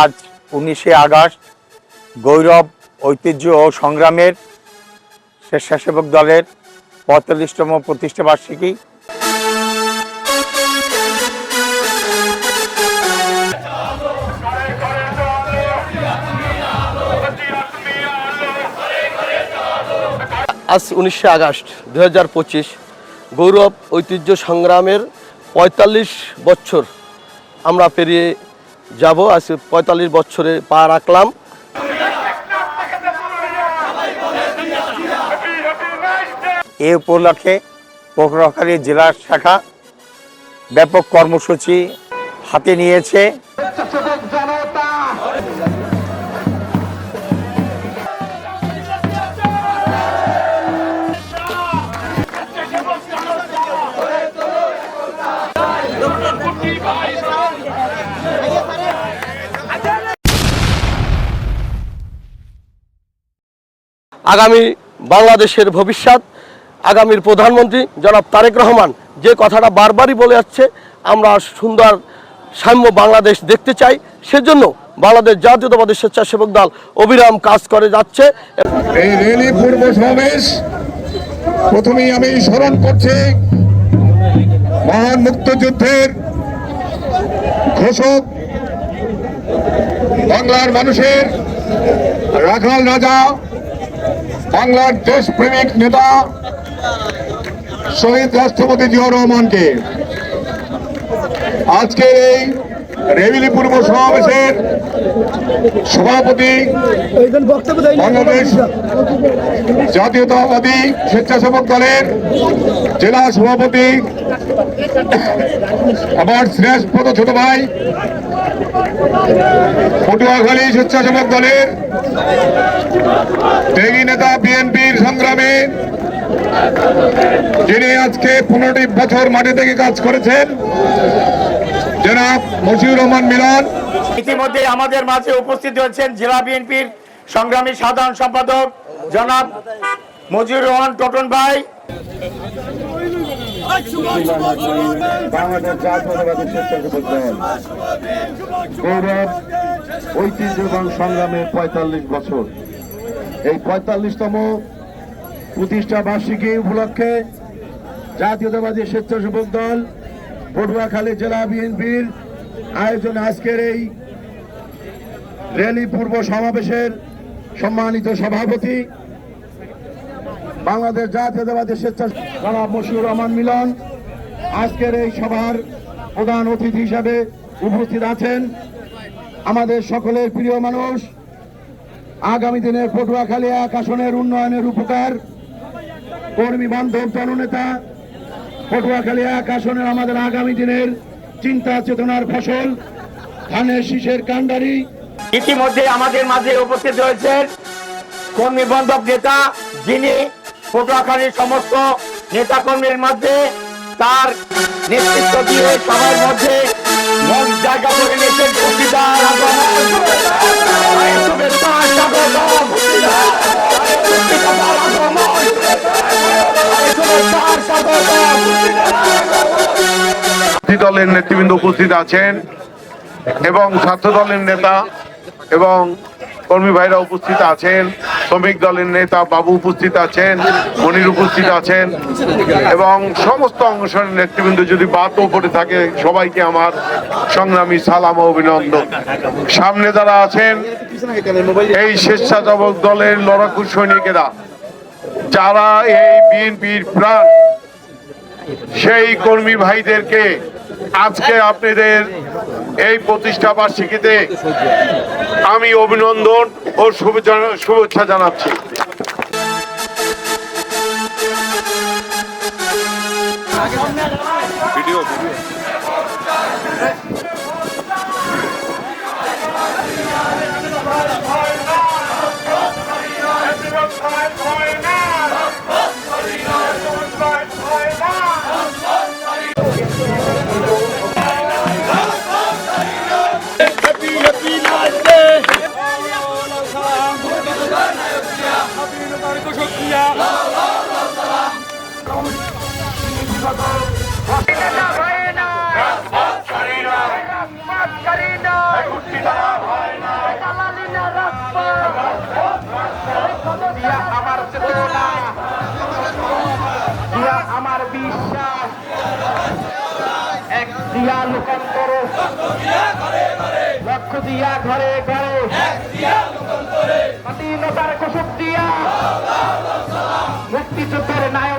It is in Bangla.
আজ উনিশে আগস্ট গৌরব, ঐতিহ্য ও সংগ্রামের স্বেচ্ছাসেবক দলের পঁয়তাল্লিশতম প্রতিষ্ঠা বার্ষিকী। আজ উনিশে আগস্ট দু হাজার পঁচিশ গৌরব, ঐতিহ্য, সংগ্রামের পঁয়তাল্লিশ বছর আমরা পেরিয়ে যাব। আজ পঁয়তাল্লিশ বছরে পা রাখলাম। এ উপলক্ষে পটুয়াখালী জেলা শাখা ব্যাপক কর্মসূচি হাতে নিয়েছে। আগামী বাংলাদেশের ভবিষ্যৎ, আগামীর প্রধানমন্ত্রী জনাব তারেক রহমান যে কথাটা বারবারই বলে যাচ্ছে আমরা সুন্দর সাম্য বাংলাদেশ দেখতে চাই। সেজন্য বাংলাদেশ জাতীয়তাবাদী স্বেচ্ছাসেবক দল অবিরাম কাজ করে যাচ্ছে। এই সমাবেশ, প্রথমেই আমি স্মরণ করছি মহান মুক্তযুদ্ধের ঘোষক, বাংলার মানুষের রাখাল রাজা বাংলার দেশপ্রেমিক নেতা শহীদ রাষ্ট্রপতি জিয়া রহমানকে। আজকের এই রেভিলি পূর্ব সমাবেশের সভাপতি বাংলাদেশ জাতীয়তাবাদী স্বেচ্ছাসেবক দলের জেলা সভাপতি, আমার শ্রেষ্ঠপদ ছোট ভাই পটুয়াখালী স্বেচ্ছাসেবক দলের ত্যাগী নেতা বিএনপির সংগ্রামে, যিনি আজকে পনেরোটি বছর মাঠে থেকে কাজ করেছেন, জনাব মশিউর রহমান মিলন। ইতিমধ্যে আমাদের মাঝে উপস্থিত হয়েছেন জেলা বিএনপির সংগ্রামী সাধারণ সম্পাদক জনাব মজিউর রহমান টোটন ভাই। বাংলাদেশ জাতীয়তাবাদী স্বেচ্ছাসেবক গৌরব, ঐতিহ্য এবং পঁয়তাল্লিশ বছর। এই পঁয়তাল্লিশতম প্রতিষ্ঠা বার্ষিকী উপলক্ষে জাতীয়তাবাদী স্বেচ্ছাসেবক দল পটুয়াখালী জেলা বিএনপির আয়োজনে আজকের এই র্যালি পূর্ব সমাবেশের সম্মানিত সভাপতি বাংলাদেশ জাতীয়তাবাদী স্বেচ্ছা জনাব মশিউর রহমান মিলন, আজকের এই সভার প্রধান অতিথি হিসাবে উপস্থিত আছেন আমাদের সকলের প্রিয় মানুষ। আগামী দিনের পটুয়াখালী এক আসনের উন্নয়নের উপকার। কর্মী বান্ধব জননেতা, পটুয়াখালী এক আসনের আমাদের আগামী দিনের চিন্তা চেতনার ফসল। ধানের শীষের কাণ্ডারি। ইতিমধ্যে আমাদের মাঝে উপস্থিত রয়েছেন কর্মী বান্ধব নেতা যিনি পটুয়াখালীর সমস্ত নেতা কর্মীর মধ্যে তার নেতৃত্ব দিয়ে সবার মধ্যে মন জায়গা করে নিয়েছেন। প্রার্থী দলের নেতৃবৃন্দ উপস্থিত আছেন এবং ছাত্র দলের নেতা এবং কর্মী ভাইরা উপস্থিত আছেন, শ্রমিক দলের নেতা বাবু উপস্থিত আছেন, মনির উপস্থিত আছেন, এবং সমস্ত অংশের নেতৃবৃন্দ যদি বাদও পড়ে থাকে, সবাইকে আমার সংগ্রামী সালাম ও অভিনন্দন। সামনে যারা আছেন, এই স্বেচ্ছাসেবক দলের লড়াকু সৈনিকেরা, যারা এই বিএনপির প্রাণ, সেই কর্মী ভাইদেরকে আজকে আপনাদের এই প্রতিষ্ঠা বার্ষিকীতে আমি অভিনন্দন ও শুভেচ্ছা জানাচ্ছি। দিয়া লোকান্তরে। লক্ষ দিয়া ঘরে ঘরে। স্বাধীনতার কুসুম দিয়া। মুক্তিযুদ্ধের নায়ক